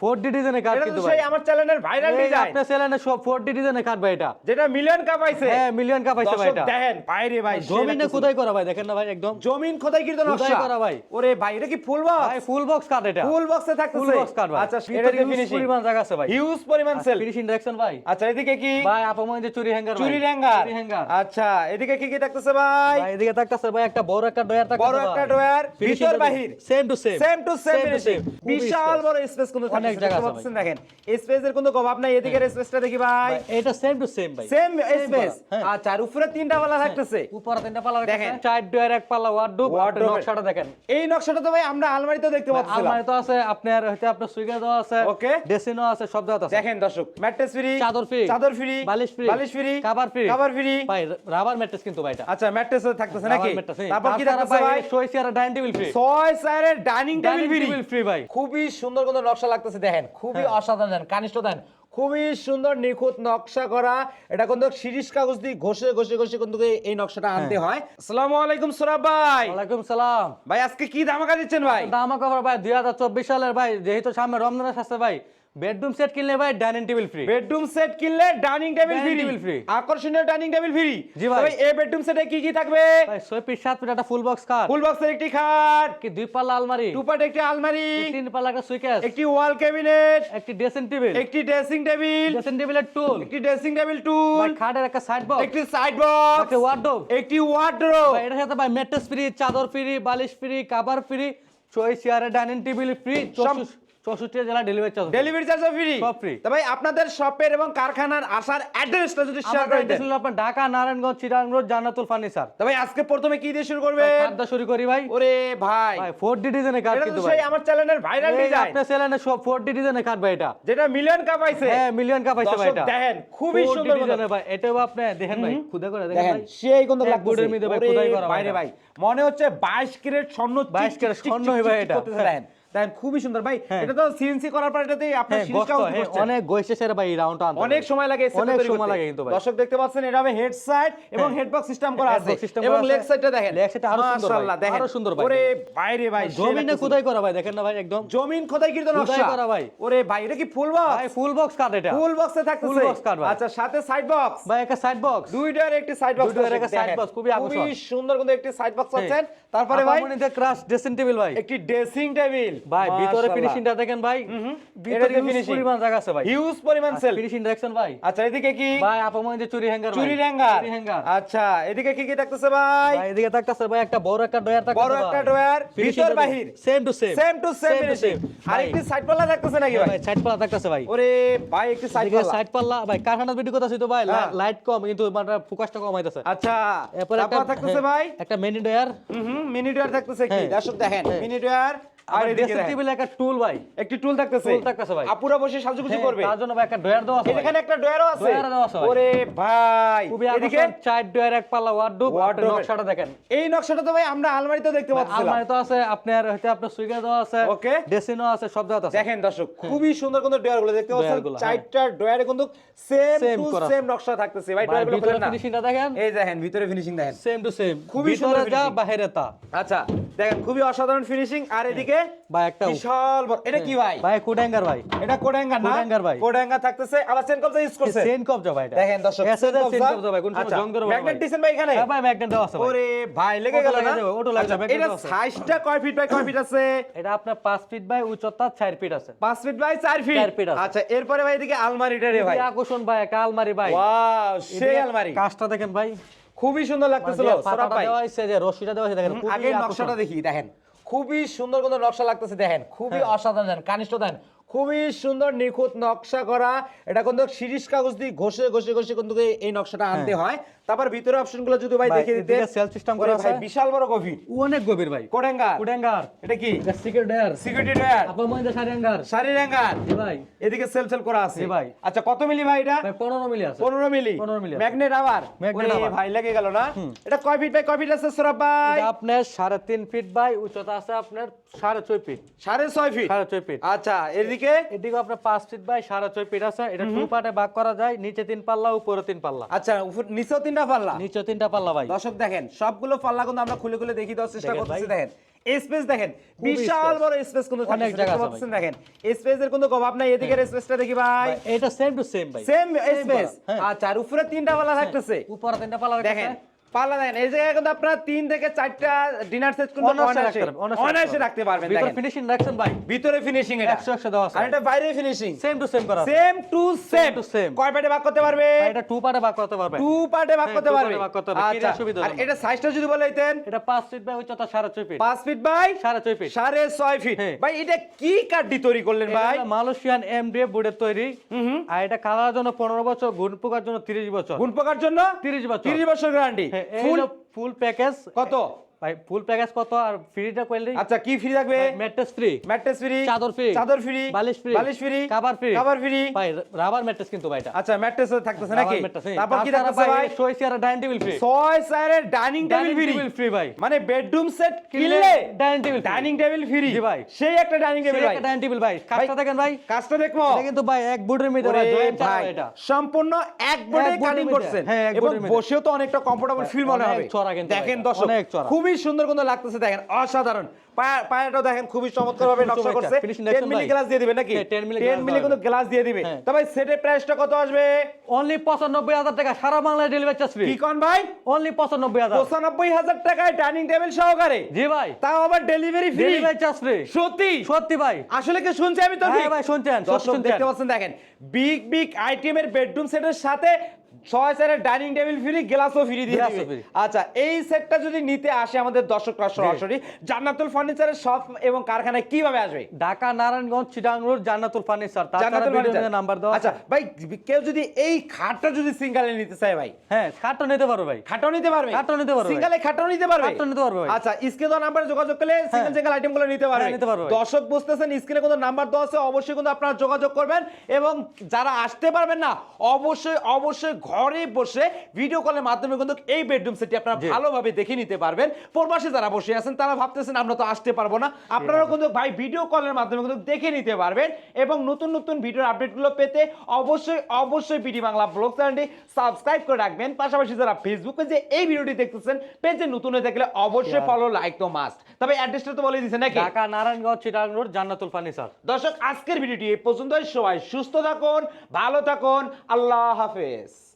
Four ডিজাইনের কাঠ কিন্তু ভাই। আমার চ্যানেলের ভাইরাল ডিজাইন আপনার চ্যানেলে সব ফোর ডিজাইনের কাঠ ভাই এটা। যেটা মিলিয়ন কাপ হ্যাঁ মিলিয়ন কাপ ভাই এটা। দেখেন বাইরে ভাই জমিনে খোদাই করা ভাই? দেখেন না ভাই একদম জমিন খোদাই কৃত খোদাই করা ভাই। ওরে ভাই এটা কি ফুল বক্স ভাই ফুল বক্স কাঠ এটা। ফুল বক্সে ফুল বক্স কাঠ ভাই। আচ্ছা এটা এটা ফিনিশিং পরিমাণ জায়গা আছে ভাই। হিউজ পরিমাণ সেল ফিনিশিং দেখছেন ভাই? আচ্ছা এদিকে কি? ভাই আপাময় যে চুরি হ্যাঙ্গার চুরি হ্যাঙ্গার চুরি হ্যাঙ্গার আচ্ছা এদিকে কি কি থাকতেছে ভাই? ভাই এদিকে তাকতাছে ভাই একটা বড় একটা ডয়ার তাকতাছে বড় একটা ড্রয়ার ভিতর বাহির। Same to same same to same finishing বিশাল বড় স্পেস কিন্তু অনেক জায়গা আছে দেখেন স্পেসের কোনো অভাব নাই এদিকের স্পেসটা দেখি ভাই। এটা সেম টু সেম ভাই। সেম স্পেস হ্যাঁ। আচ্ছা আর উপরে তিনটা পাল্লা থাকতেছে। উপরে তিনটা পাল্লা দেখেন। দেখেন। চার ডয়ার এক পাল্লা ওয়ার্ডরোব নকশাটা দেখেন। এই নকশাটা তো ভাই আমরা আলমারিতেও দেখতে পাচ্ছিলাম। আলমারি তো আছে আপনার হচ্ছে আপনার সুইগা দেওয়া আছে Okay. ডেসিনো আছে সব দেওয়া আছে। দেখেন দর্শক ম্যাট্রেস ফ্রি চাদর free, চাদর ফ্রি বালিশ free, বালিশ free cover free। Cover free ভাই রাবার ম্যাট্রেস কিন্তু ভাই এটা। আচ্ছা ম্যাট্রেস থাকতেছে নাকি? তারপর কি থাকতেছে ভাই ছয় চেয়ার ডাইনিং টেবিল ফ্রি ছয় সাইরের dining table free table free ভাই। খুবই সুন্দর কোন নকশা লাগতেছে দেখেন খুবই হ্যাঁ। অসাধারণ কানিষ্ঠ দেন খুবই সুন্দর নিখুঁত নকশা করা। এটা কিন্তু শিরিষ কাগজ দিয়ে ঘষে ঘষে ঘষে কিন্তু এই নকশাটা আনতে হ্যাঁ। হয় আসসালামু আলাইকুম সোরাব ভাই। ওয়ালাইকুম সালাম। ভাই আজকে কি ধামাকা দিচ্ছেন ভাই? কভার ভাই দুই হাজার চব্বিশ সালের ভাই যেহেতু সামনে রমজানের আসছে ভাই বেডরুম সেট কিনলে ভাই dining table free. Bedroom set কিনলে dining table free. table free। আকর্ষণীয় ডাইনিং টেবিল ফ্রি। জি ভাই। এই বেডরুম সেটে কি কি থাকবে? ভাই ছয় পিস সাত পিস একটা ফুল বক্স কার ফুল বক্সের একটি খাট। কি দুই পাল্লা আলমারি। টু পার্ট একটি আলমারি। তিন পাল্লা একটা সুইকেস একটি ওয়াল ক্যাবিনেট একটি ড্রেসিং টেবিল একটি ড্রেসিং টেবিল ড্রেসিং টেবিলের টুল একটি ড্রেসিং টেবিল টুল ভাই খাটের একটা সাইড বক্স একটি সাইড বক্স একটা ওয়ার্ডরোব একটি ওয়ার্ডরোব ভাই এটার সাথে ভাই ম্যাট্রেস ফ্রি চাদর ফ্রি বালিশ ফ্রি কভার ফ্রি ছয় চেয়ারে ডাইনিং টেবিল ফ্রি চৌষট্টি জেলা delivery charge delivery charge free সব। তবে আপনাদের শপের এবং কারখানার আসার অ্যাড্রেসটা যদি শেয়ার করে দেন। আপনার ঢাকা নারায়ণগঞ্জ রোড জান্নাতুল ফার্নিচার। আজকে প্রথমে কি দিয়ে শুরু করবে খাদ্য শুরু করি ভাই। ওরে ভাই। ভাই ফোর ডি ডিজাইনের কাঠ এটা কিন্তু ভাই। আমার চ্যানেলের ভাইরাল ডিজাইন আপনার চ্যানেলে সব ফোর ডি ডিজাইনের কাঠ ভাই এটা। যেটা মিলিয়ন কাপ আইছে হ্যাঁ মিলিয়ন কাপ পাইছে ভাই এটা। দেখেন খুবই সুন্দর ডিজাইনের ভাই। এটাও আপনি দেখেন ভাই খুদা করে দেখেন ভাই। সেই কোন বোর্ডের মধ্যে ভাই খোদাই করা ভাই বাইরে ভাই। মনে হচ্ছে 22 ক্যারেট স্বর্ণ 22 ক্যারেট স্বর্ণ ভাই এটা। দেখেন। খুবই সুন্দর। ভাই হ্যাঁ। এটা তো সিএনসি করার পর এটাতে আপনার হ্যাঁ, হ্যাঁ। অনেক সেরা ভাই আনতে অনেক সময় লাগে অনেক সময় লাগে কিন্তু ভাই। দর্শক দেখতে পাচ্ছেন এটা হবে হেড সাইড এবং হ্যাঁ। হেডবক্স সিস্টেম করা আছে। এবং লেগ সাইডটা দেখেন। Leg side আরও সুন্দর মাশাআল্লাহ, দেখেন। আরও সুন্দর ভাই। ওরে বাইরে ভাই জমিনে খোদাই করা ভাই? দেখেন না ভাই একদম জমিন খোদাই কৃত নকশা? করা ভাই। ওরে ভাই এটা কি ফুল বক্স ভাই ফুল বক্স কাঠ এটা। ফুল বক্সে থাকতেছে। ভাই। আচ্ছা সাথে সাইড বক্স ভাই একটা সাইড বক্স দুইটার একটি সাইড বক্স দুইটার একটা side box, খুবই আকর্ষণ। সুন্দর কিন্তু একটি সাইড বক্স আছেন তারপরে ভাই ক্রাশ ড্রেসিং টেবিল ভাই। একটি ড্রেসিং টেবিল ভাই ভিতরে ফিনিশিংটা দেখেন ভাই। ভিতরে finishing। পরিমাণ জায়গা আছে ভাই। হিউজ পরিমাণ সেল ফিনিশিং দেখছেন ভাই? আচ্ছা এদিকে কি? ভাই চুরি হ্যাঙ্গার চুরি হ্যাঙ্গার চুরি হ্যাঙ্গার আচ্ছা এদিকে কি কি থাকতেছে ভাই? এদিকে তাকতাছে ভাই একটা বড় একটা ডয়ার তাকতাছে বড় একটা ড্রয়ার ভিতর বাহির। Same to same same to same finishing আর একটি সাইড পাল্লা থাকতেছে নাকি ভাই? সাইড পাল্লা থাকতাছে ভাই। ওরে ভাই একটি সাইড পাল্লা। সাইড পাল্লা। ভাই কারখানার ভিডিও কথা তো ভাই হ্যাঁ। লাইট কম কিন্তু মানে ফোকাসটা কম হইতাছে। আচ্ছা এরপর একটা থাকতেছে ভাই? একটা মেনি ডয়ার হুম মিনি ড্রয়ার থাকতেছে কি? হ্যাঁ। দর্শক দেখেন হ্যাঁ। মিনি ড্রয়ার আর আর ড্রেসিং টেবিলে একটা টুল ভাই। একটি টুল থাকতেছে। টুল থাকতেছে ভাই। আপুরা বসে সাজুগুজু করবে। তার জন্য ভাই একটা ডয়ার দেওয়া আছে এখানে একটা ড্রয়ারও আছে। ড্রয়ার দেওয়া আছে ওরে ভাই। খুবই এদিকে? চার ডয়ার এক পাল্লা ওয়ার্ডরোব আপনি নকশাটা দেখেন। এই নকশাটা তো ভাই আমরা আলমারিতেও দেখতে পাচ্ছিলাম। আলমারি তো আছে আপনার হচ্ছে আপনার সুইগা দেওয়া আছে Okay. ডেসিনো আছে সব দেওয়া আছে। দেখেন দর্শক খুবই সুন্দর কিন্তু গুলো দেখতে পাচ্ছেন। হ্যাঁ। চারটা কিন্তু সেম টু সেম নকশা থাকতেছে। ভাই ভাই ড্রয়ারগুলো না। ফিনিশিংটা দেখেন। এই দেখেন ভিতরে ফিনিশিং দেখেন। সেম টু সেম খুবই ভিতরে সুন্দর যা বাইরে তা। আচ্ছা দেখেন খুবই অসাধারণ ফিনিশিং আর এদিকে? ভাই একটা বিশাল বড়। এটা কি ভাই? ভাই কুডেঙ্গার ভাই। এটা কোডেঙ্গার না? কোডেঙ্গার ভাই। কোডেঙ্গার থাকতেছে আবার চেন কবজা ইউজ করছে। সেন কবজা ভাই এটা। দেখেন দর্শক সেন কবজা। ভাই কোন সময় আচ্ছা জং ধরে ম্যাগনেট দিছেন ভাই এখানে? হ্যাঁ ভাই ম্যাগনেট দেওয়া আছে ওরে ভাই লেগে গেল না? যাবে, অটো লাগে আচ্ছা, এটা সাইজটা কয় ফিট বাই কয় ফিট আছে? এটা আপনার 5 ফিট বাই উচ্চতা 4 ফিট আছে। 5 ফিট বাই 4 ফিট চার feet আছে। আচ্ছা এরপরে ভাই এদিকে আলমারিটা রে ভাই। আকর্ষণ ভাই একটা আলমারি ভাই। ওয়াও সেই আলমারি। কাজটা দেখেন ভাই। খুবই সুন্দর লাগতেছিল সরাব ভাই। দেওয়া হয়েছে যে রশিটা দেওয়া হয়েছে দেখেন আগে নকশাটা দেখি দেখেন। খুবই সুন্দর কোন নকশা লাগতেছে দেখেন। খুবই হ্যাঁ। অসাধারণ দেন। কানিষ্ঠ দেন। খুবই সুন্দর নিখুঁত নকশা করা। এটা কিন্তু শিরিষ কাগজ দিয়ে ঘষে ঘষে ঘষে কিন্তু এই- নকশাটা আনতে হয়। তারপর ভিতরে অপশনগুলো যদি ভাই হ্যাঁ। দেখে দিতে। system ওরে করা ভাই বিশাল বড় গভীর। অনেক গভীর ভাই। কোডেঙ্গার। কুডেঙ্গার। এটা কি? এটা সিক্রেট ডয়ার সিকিউরিটি ড্রয়ার আপা মহিন্দা সারিয়াঙ্গার শাড়ি র্যাঙ্গার জি ভাই। এদিকে সেল সেল করা আছে। ভাই। আচ্ছা কত মিলি ভাই এটা? ভাই 15 মিলি আছে। 15 মিলি। 15 মিলি ম্যাগনেট আবার ওরে আবার। ভাই লেগে গেল না? এটা কয় ফিট বাই কয় ফিট আছে সরাব ভাই? এটা আপনার সাড়ে তিন ফিট বাই উচ্চতা আছে আপনার সাড়ে ছয় ফিট সাড়ে ছয় ফিট সাড়ে ছয় ফিট আচ্ছা এদিকে এদিকে এদিকে আপনার পাঁচ ফিট বাই সাড়ে ছয় ফিট আছে। এটা টু পার্টে ভাগ করা যায় নিচে তিন পাল্লা উপরে তিন পাল্লা। আচ্ছা নিচেও তিনটা পাল্লা? নিচে তিনটা পাল্লা ভাই। দর্শক দেখেন সবগুলো পাল্লা কিন্তু আমরা খুলে খুলে দেখি দেওয়ার চেষ্টা করতেছি দেখেন। স্পেস দেখেন বিশাল বড় স্পেস কিন্তু অনেক জায়গা আছে দেখেন। স্পেসের কোনো অভাব নাই এদিকের স্পেসটা দেখি ভাই। এটা সেম টু সেম ভাই। সেম স্পেস হ্যাঁ। আচ্ছা আর উপরে তিনটা পাল্লা থাকতেছে। উপরে তিনটা পাল্লা দেখেন পাল্লা দেখেন এই জায়গায় কিন্তু আপনারা তিন থেকে চারটা ডিনার সেট কিন্তু অনায়াসে রাখতে পারবেন ভিতরে ফিনিশিং রাখছেন ভাই। ভিতরে ফিনিশিং এটা। 100 100 দেওয়া আছে। আর এটা বাইরে ফিনিশিং সেম টু সেম করা same to same to same। কয় পার্টে ভাগ করতে পারবে? এটা টু পার্টে ভাগ করতে পারবে। টু পার্টে ভাগ হ্যাঁ, করতে পারবে। part এ ভাগ করতে পারবে, আচ্ছা আর এটা সাইজটা যদি বলে দিতেন? এটা পাঁচ ফিট বাই উচ্চতা সাড়ে ছয় ফিট পাঁচ ফিট বাই সাড়ে ছয় ফিট সাড়ে ছয় ফিট। ভাই এটা কি কাঠটি তৈরি করলেন ভাই? মালয়েশিয়ান এমডিএফ বোর্ডের তৈরি। আর এটা কালার জন্য পনেরো বছর গুণ পোকার জন্য তিরিশ বছর। গুণ পোকার জন্য 30 বছর। তিরিশ বছর গ্যারান্টি ফুল ফুল প্যাকেজ। কত? ভাই ফুল প্যাকেজ কত আর ফ্রিটা কইলি আচ্ছা কি ফ্রি থাকবে? ম্যাট্রেস ফ্রি ম্যাট্রেস ফ্রি চাদর free, চাদর ফ্রি বালিশ free, বালিশ free cover free, cover free ভাই রাবার ম্যাট্রেস কিন্তু ভাই এটা। আচ্ছা ম্যাট্রেস থাকতেছে নাকি? হ্যাঁ। তারপর কি থাকতেছে ভাই dining table free dining table free table free ভাই। মানে বেডরুম সেট কিনলে dining table dining table free জি ভাই। সেই একটা ডাইনিং টেবিল ভাই। ডাইনিং টেবিল ভাই। কাজটা দেখেন ভাই। কাজটা দেখব এটা কিন্তু ভাই এক বুটের মধ্যে ভাই ভাই এটা। সম্পূর্ণ এক বোর্ডে কাটিং করছেন। হ্যাঁ, এবং। বসেও তো অনেকটা কমফোর্টেবল ফিল মনে হবে। দেখেন দর্শক চড়া। খুবই সুন্দর কিন্তু লাগতেছে দেখেন অসাধারণ। পায়া- পায়াটাও দেখেন খুবই চমৎকার ভাবে খুবই নকশা করছে 10 মিলি গ্লাস দিয়ে দিবে নাকি? হ্যাঁ, 10 মিলি 10 মিলি কিন্তু গ্লাস দিয়ে দিবে। হ্যাঁ। তবে সেটের প্রাইসটা কত আসবে? অনলি পঁচানব্বই হাজার টাকা সারা বাংলায় ডেলিভারি চার্জ ফ্রি কি কোন ভাই? অনলি পঁচানব্বই হাজার। পঁচানব্বই হাজার টাকায় ডাইনিং টেবিল সহকারে। জি ভাই। তাও আবার delivery free delivery charge free সত্যি? সত্যি ভাই। আসলে কি শুনছি আমি তো হ্যাঁ ভাই, শুনছেন, দর্শক শুনছেন। দেখতে পাচ্ছেন দেখেন বিগ বিগ আইটেমের বেডরুম সেটের সাথে ছয় চারের ডাইনিং টেবিল ফ্রি গ্লাসও ফ্রি দিয়ে আচ্ছা এই সেটটা যদি নিতে আসে আমাদের দর্শকরা সরাসরি জান্নাতুল ফার্নিচারের শপ এবং কারখানায় কীভাবে আসবে? Dhaka Narayanganj Chittagong road Jannatul furniture Jannatul furniture number দেওয়া আচ্ছা ভাই কেউ যদি এই খাটটা যদি সিঙ্গেলে নিতে চায় ভাই। হ্যাঁ খাটও নিতে পারো ভাই। খাটাও নিতে পারবে? খাটও নিতে পারবে। সিঙ্গেলে খাটাও নিতে পারবে? খাটও নিতে পারবে আচ্ছা স্ক্রিনে দেওয়া নাম্বারে যোগাযোগ করলে সিঙ্গেল সিঙ্গেল আইটেমগুলো নিতে পারবে। হ্যাঁ, নিতে পারবে দর্শক বুঝতেছেন স্ক্রিনে কোনো নাম্বার দেওয়া আছে অবশ্যই কিন্তু আপনারা যোগাযোগ করবেন এবং যারা আসতে পারবেন না অবশ্যই অবশ্যই ঘরে বসে ভিডিও কলের মাধ্যমে কিন্তু এই বেডরুম সেটটি আপনারা ভালোভাবে দেখে নিতে পারবেন। প্রবাসী যারা বসে আছেন তারা ভাবতেছেন আমরা তো আসতে পারব না। আপনারাও কিন্তু ভাই ভিডিও কলের মাধ্যমে কিন্তু দেখে নিতে পারবেন এবং নতুন নতুন ভিডিওর আপডেটগুলো পেতে অবশ্যই অবশ্যই পিডি বাংলা ব্লগ চ্যানেলটি সাবস্ক্রাইব করে রাখবেন। পাশাপাশি যারা ফেসবুকে যে এই ভিডিওটি দেখতেছেন পেজে নতুন হয়ে থাকলে অবশ্যই ফলো লাইক তো মাস্ট তবে অ্যাড্রেসটা তো বলে দিচ্ছে নাকি? Dhaka Narayanganj Chittagong road Jannatul furniture. দর্শক আজকের ভিডিওটি এই পর্যন্তই। সবাই সুস্থ থাকুন ভালো থাকুন। আল্লাহ হাফেজ।